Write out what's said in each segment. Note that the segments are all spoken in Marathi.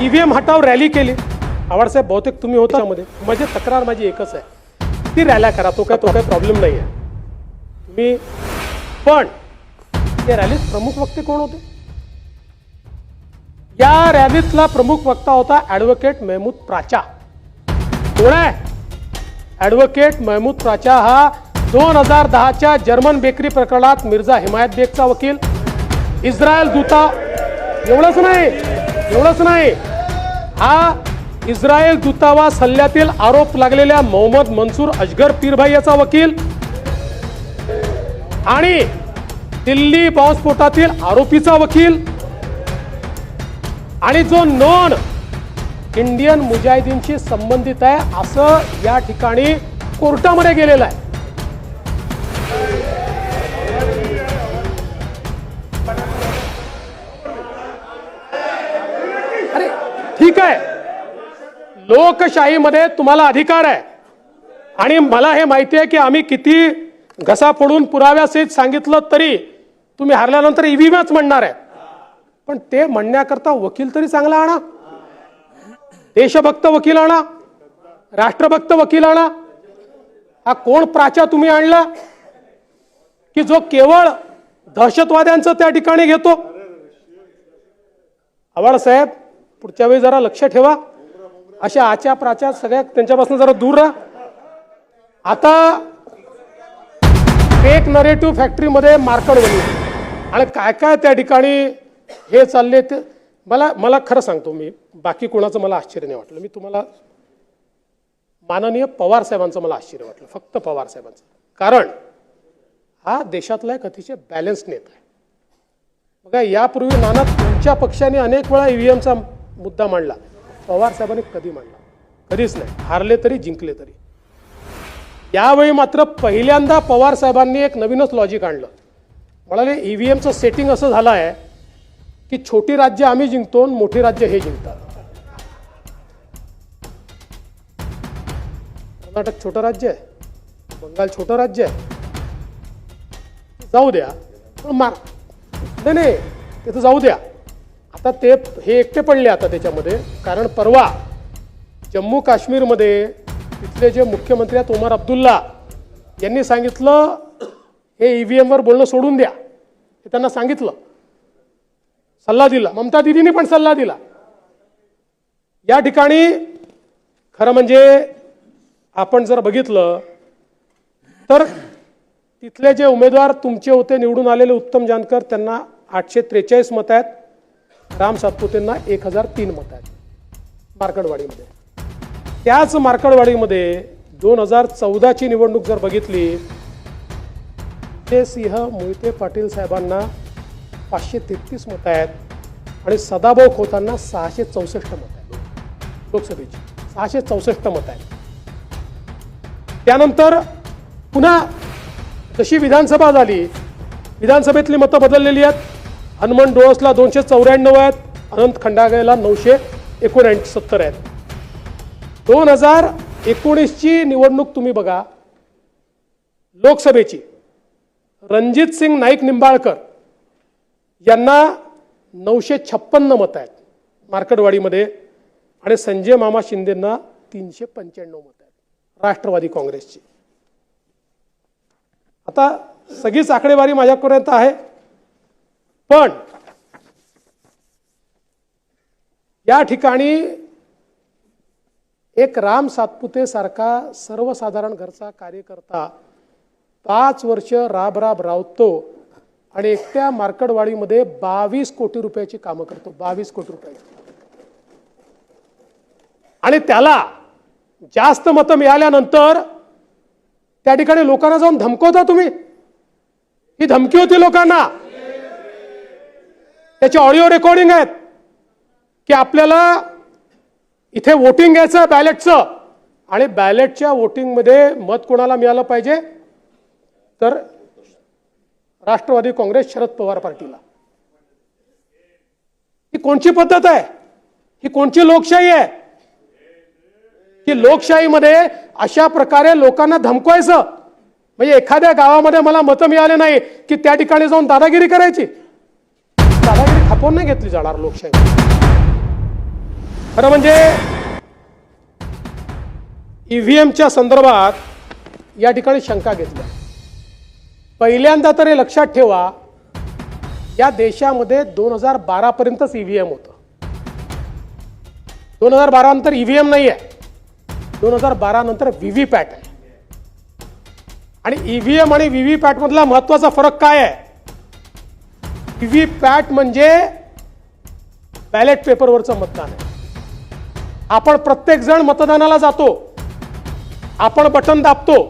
ईव्हीएम हटाव रॅली केली. आवाडसाहेब बहुतेक तुम्ही होता. मध्ये माझी तक्रार माझी एकच आहे. ती रॅल्या करा तो काय तो काय प्रॉब्लेम नाही आहे तुम्ही पण या रॅलीत प्रमुख वक्ते कोण होते? या रॅलीतला प्रमुख वक्ता होता ॲडव्होकेट महमूद प्राचा. कोण आहे? ॲडव्होकेट महमूद प्राचा हा दोन हजार दहाच्या जर्मन बेकरी प्रकरणात मिर्झा हिमायत बेगचा वकील. इस्रायल दूता. एवढंच नाही. एवढंच नाही. हा इस्रायल दूतावास हल्ल्यातील आरोप लागलेल्या मोहम्मद मनसूर अजगर पीरभाई याचा वकील आणि दिल्ली बॉम्बस्फोटातील आरोपीचा वकील आणि जो नॉन इंडियन मुजाहिदीनशी संबंधित आहे असं या ठिकाणी कोर्टामध्ये गेलेलं आहे. लोकशाहीमध्ये तुम्हाला अधिकार आहे. आणि मला हे माहिती आहे की आम्ही किती घसा फोडून पुराव्यासहित सांगितलं तरी तुम्ही हरल्यानंतर ईव्हीएमच म्हणणार आहे. पण ते म्हणण्याकरता वकील तरी चांगला आणा. देशभक्त वकील आणा. राष्ट्रभक्त वकील आणा. हा कोण प्राचा तुम्ही आणला? की जो केवळ दहशतवाद्यांचं त्या ठिकाणी घेतो? आवाड साहेब पुढच्या वेळी जरा लक्ष ठेवा. अशा आच्या प्राच्या सगळ्या त्यांच्यापासून जरा दूर राहा. आता फेक नरेटिव्ह फॅक्टरीमध्ये मार्कड बनले आणि काय काय त्या ठिकाणी हे चालले ते मला मला खरं सांगतो मी. बाकी कोणाचं मला आश्चर्य नाही वाटलं. मी तुम्हाला माननीय पवार साहेबांचं मला आश्चर्य वाटलं. फक्त पवार साहेबांचं. कारण हा देशातला एक अतिशय बॅलन्स नेता आहे. बघा यापूर्वी नाना तुमच्या पक्षाने अनेक वेळा ईव्हीएमचा मुद्दा मांडला. पवार साहेबांनी कधी मांडला? कधीच नाही. हारले तरी जिंकले तरी. यावेळी मात्र पहिल्यांदा पवार साहेबांनी एक नवीनच लॉजिक आणलं. म्हणाले ईव्हीएमचं सेटिंग असं झालं आहे की छोटी राज्य आम्ही जिंकतो आणि मोठी राज्य हे जिंकतात. कर्नाटक छोटं राज्य आहे. बंगाल छोटं राज्य आहे. जाऊ द्या. पण मार नाही नाही. ते तर जाऊ द्या. आता ते हे एकटे पडले आता त्याच्यामध्ये. कारण परवा जम्मू काश्मीरमध्ये तिथले जे मुख्यमंत्री आहेत ओमर अब्दुल्ला यांनी सांगितलं हे ई व्ही एमवर बोलणं सोडून द्या. हे त्यांना सांगितलं. सल्ला दिला. ममता दिदींनी पण सल्ला दिला. या ठिकाणी खरं म्हणजे आपण जर बघितलं तर तिथले जे उमेदवार तुमचे होते निवडून आलेले उत्तम जानकर त्यांना आठशे त्रेचाळीस मत आहेत. राम सातपुतेंना एक हजार तीन मत आहेत. मार्कडवाडीमध्ये. त्याच मार्कडवाडीमध्ये दोन हजार चौदाची निवडणूक जर बघितली ते सिंह मोहिते पाटील साहेबांना पाचशे तेहतीस मतं आहेत आणि सदाभाऊ खोतांना सहाशे चौसष्ट मतं आहेत. लोकसभेची. सहाशे चौसष्ट मतं आहेत. त्यानंतर पुन्हा जशी विधानसभा झाली विधानसभेतली मतं बदललेली आहेत. हनुमान डोळसला दोनशे चौऱ्याण्णव आहेत. अनंत खंडागेला नऊशे एकोणऐंशी सत्तर आहेत. दोन हजार एकोणीसची निवडणूक तुम्ही बघा. लोकसभेची. रणजित सिंग नाईक निंबाळकर यांना नऊशे छप्पन्न मतं आहेत. मार्कडवाडीमध्ये आणि संजय मामा शिंदेंना तीनशे पंच्याण्णव मतं आहेत. राष्ट्रवादी काँग्रेसची. आता सगळीच आकडेवारी माझ्यापर्यंत आहे. पण या ठिकाणी एक राम सातपुते सारखा सर्वसाधारण घरचा कार्यकर्ता पाच वर्ष राबराब रावतो आणि एकट्या मार्कडवाडीमध्ये बावीस कोटी रुपयाची कामं करतो बावीस कोटी रुपयाची. आणि त्याला जास्त मतं मिळाल्यानंतर त्या ठिकाणी लोकांना जाऊन धमकवता तुम्ही. ही धमकी होती लोकांना. त्याची ऑडिओ रेकॉर्डिंग आहेत की आपल्याला इथे वोटिंग घ्यायचं बॅलेटचं. आणि बॅलेटच्या वोटिंगमध्ये मत कोणाला मिळालं पाहिजे? तर राष्ट्रवादी काँग्रेस शरद पवार पार्टीला. ही कोणची पद्धत आहे? ही कोणची लोकशाही आहे? की लोकशाहीमध्ये अशा प्रकारे लोकांना धमकवायचं? म्हणजे एखाद्या गावामध्ये मला मतं मिळाले नाही की त्या ठिकाणी जाऊन दादागिरी करायची? दादागिरी खपवून नाही घेतली जाणार लोकशाही. खरं म्हणजे ईव्हीएमच्या संदर्भात या ठिकाणी शंका घेतल्या. पहिल्यांदा तर हे लक्षात ठेवा या देशामध्ये दोन हजार बारापर्यंतच ईव्हीएम होतं. दोन हजार बारा नंतर ईव्हीएम नाही आहे दोन हजार बारा नंतर व्ही पॅट आहे. आणि ईव्हीएम आणि व्ही पॅट मधला महत्त्वाचा फरक काय आहे? व्ही पॅट म्हणजे बॅलेट पेपरवरचं मतदान. आहे आपण प्रत्येक जण मतदानाला जातो. आपण बटन दाबतो.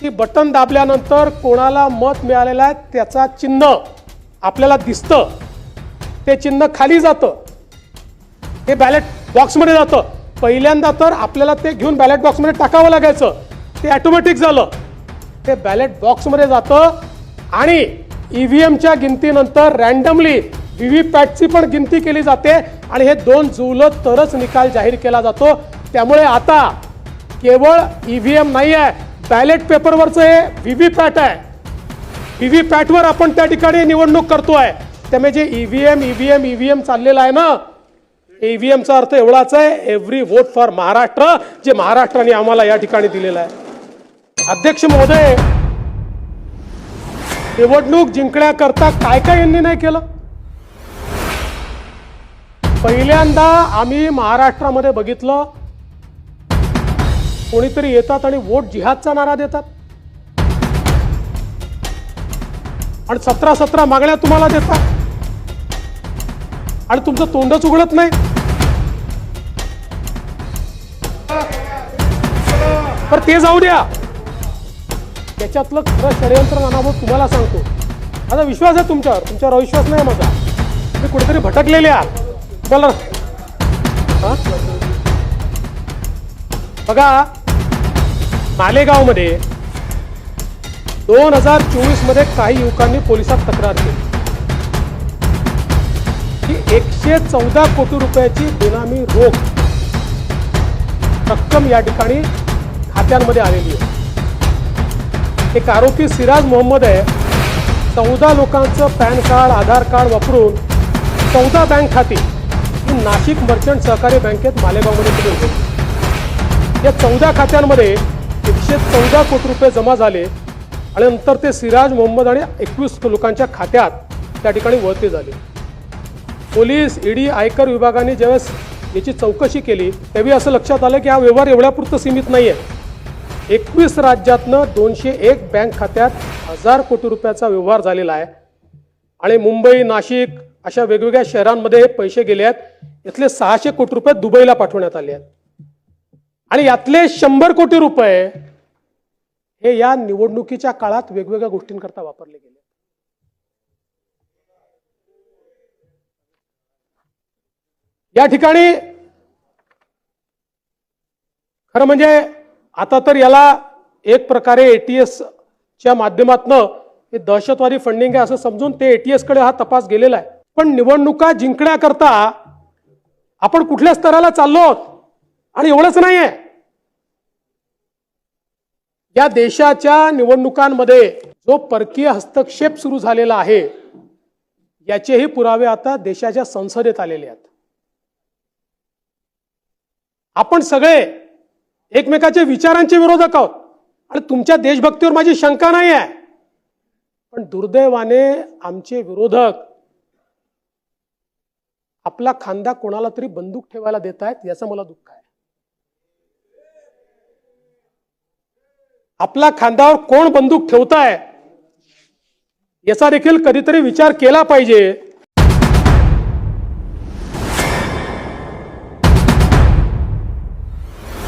की बटन दाबल्यानंतर कोणाला मत मिळालेलं आहे त्याचा चिन्ह आपल्याला दिसतं. ते चिन्ह खाली जातं. हे बॅलेट बॉक्समध्ये जातं. पहिल्यांदा तर आपल्याला ते घेऊन बॅलेट बॉक्समध्ये टाकावं लागायचं. ते ॲटोमॅटिक झालं. ते बॅलेट बॉक्समध्ये जातं आणि ईव्हीएमच्या गिनतीनंतर रॅन्डमली व्ही व्ही पॅटची पण गिनती केली जाते आणि हे दोन जुळलं तरच निकाल जाहीर केला जातो. त्यामुळे आता केवळ ईव्हीएम नाही आहे बॅलेट पेपरवरचं हे व्ही व्ही पॅट आहे. व्ही व्ही पॅटवर आपण त्या ठिकाणी निवडणूक करतोय. त्यामुळे जे ईव्हीएम ईव्हीएम ईव्हीएम चाललेलं आहे ना? ईव्हीएमचा अर्थ एवढाच आहे एव्हरी वोट फॉर महाराष्ट्र जे महाराष्ट्राने आम्हाला या ठिकाणी दिलेलं आहे. अध्यक्ष महोदय निवडणूक जिंकण्याकरता काय काय यांनी नाही केलं? पहिल्यांदा आम्ही महाराष्ट्रामध्ये बघितलं कोणीतरी येतात आणि वोट जिहादचा नारा देतात. आणि सतरा सतरा मागण्या तुम्हाला देतात. आणि तुमचं तोंडच उघडत नाही. तर ते जाऊ द्या. त्याच्यातलं खरं षडयंत्र नानाभाऊ तुम्हाला सांगतो. माझा विश्वास आहे तुमच्यावर तुमच्यावर अविश्वास नाही माझा. तुम्ही कुठेतरी भटकलेले आहात बोला. हां? बघा मालेगावमध्ये दोन हजार चोवीसमध्ये काही युवकांनी पोलिसात तक्रार केली. की एकशे चौदा कोटी रुपयाची बेनामी रोख रक्कम या ठिकाणी खात्यांमध्ये आलेली आहे. एक आरोपी सिराज मोहम्मद आहे. चौदा लोकांचं पॅन कार्ड आधार कार्ड वापरून चौदा बँक खाती ही नाशिक मर्चंट सहकारी बँकेत मालेगावमध्ये केली होती. या चौदा खात्यांमध्ये एकशे चौदा कोटी रुपये जमा झाले आणि नंतर ते सिराज मोहम्मद आणि एकवीस लोकांच्या खात्यात त्या ठिकाणी वळते झाले. पोलीस ईडी आयकर विभागाने ज्यावेळेस याची चौकशी केली त्यावेळी असं लक्षात आलं की हा व्यवहार एवढ्यापुरतं सीमित नाही आहे एकवीस राज्यातनं दोनशे एक बँक खात्यात हजार कोटी रुपयाचा व्यवहार झालेला आहे. आणि मुंबई नाशिक अशा वेगवेगळ्या शहरांमध्ये हे पैसे गेले आहेत. इथले सहाशे कोटी रुपये दुबईला पाठवण्यात आले आहेत. आणि यातले शंभर कोटी रुपये हे या निवडणुकीच्या काळात वेगवेगळ्या गोष्टींकरता वापरले गेले या ठिकाणी खरं म्हणजे आता तर याला एक प्रकारे एटीएस च्या माध्यमातनं हे दहशतवादी फंडिंग आहे असं समजून ते एटीएसकडे हा तपास गेलेला आहे. पण निवडणुका जिंकण्याकरता आपण कुठल्या स्तराला चाललो आहोत? आणि एवढंच आहे या देशाच्या निवडणुकांमध्ये जो परकीय हस्तक्षेप सुरू झालेला आहे याचेही पुरावे आता देशाच्या संसदेत आलेले आहेत. आपण सगळे एकमेकाच्या विचारांचे विरोधक आहोत. आणि तुमच्या देशभक्तीवर माझी शंका नाही आहे पण दुर्दैवाने आमचे विरोधक आपला खांदा कोणाला तरी बंदूक ठेवायला देत आहेत याचं मला दुःख आहे. आपला खांद्यावर कोण बंदूक ठेवताय याचा देखील कधीतरी विचार केला पाहिजे.